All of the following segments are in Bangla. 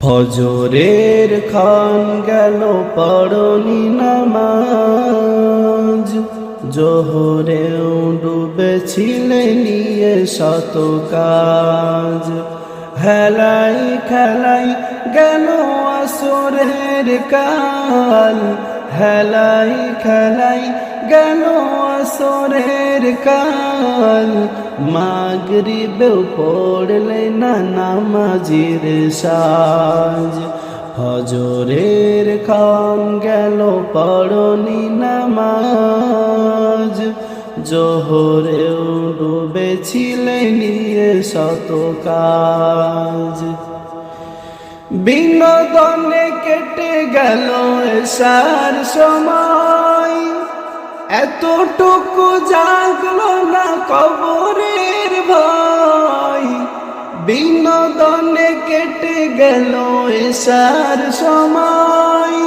ফজরের খান গেল, পড়নি নামাজ। জোহরেও ডুবেছিলে নিয়ে শত কাজ। হেলাই খেলাই গেল আসরের কাল। হেলাই খেলাই গেল আসরের কাল। মাগরিবেও পড়লে না নামাজির সাজ। হজরের খান গেল, পড়নি নামাজ। জোহরেও ডুবেছিলে নিয়ে শত কাজ। বিনোদনে গেল এসার সময়। এতটুকু জাগলো না কবরের ভয়। বিনোদনে কেটে গেল এসার সময়।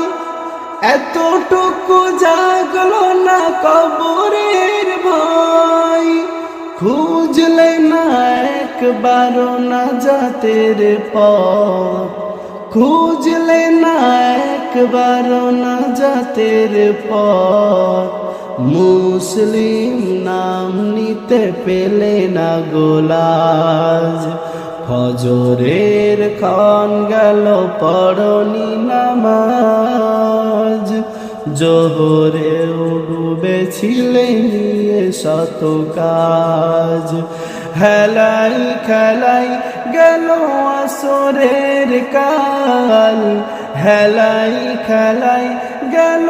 এতটুকু জাগলো না কবরের ভয়। খুঁজলে না একবারও না জাতের পথ। খুঁজলে না একবার না জাতের পথ। মুসলিম নাম নিতে পেলে না গোলাজ। ফজরের খান গেল, পড়নি নামাজ। জোহরে নিয়ে শত কাজ। হেলাই খেলাই গেল আসরের কাল। হেলাই খেলাই গেল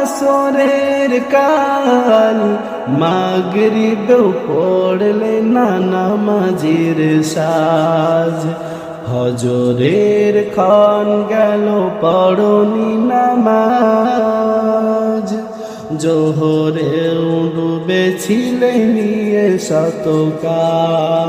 আসরের কাল। মাগরিবেও পড়লে নানা মাঝির সাজ। হজরের খান গেল পড়নি নামাজ। জোহরে ডুবেছিলে নিয়ে শতকা।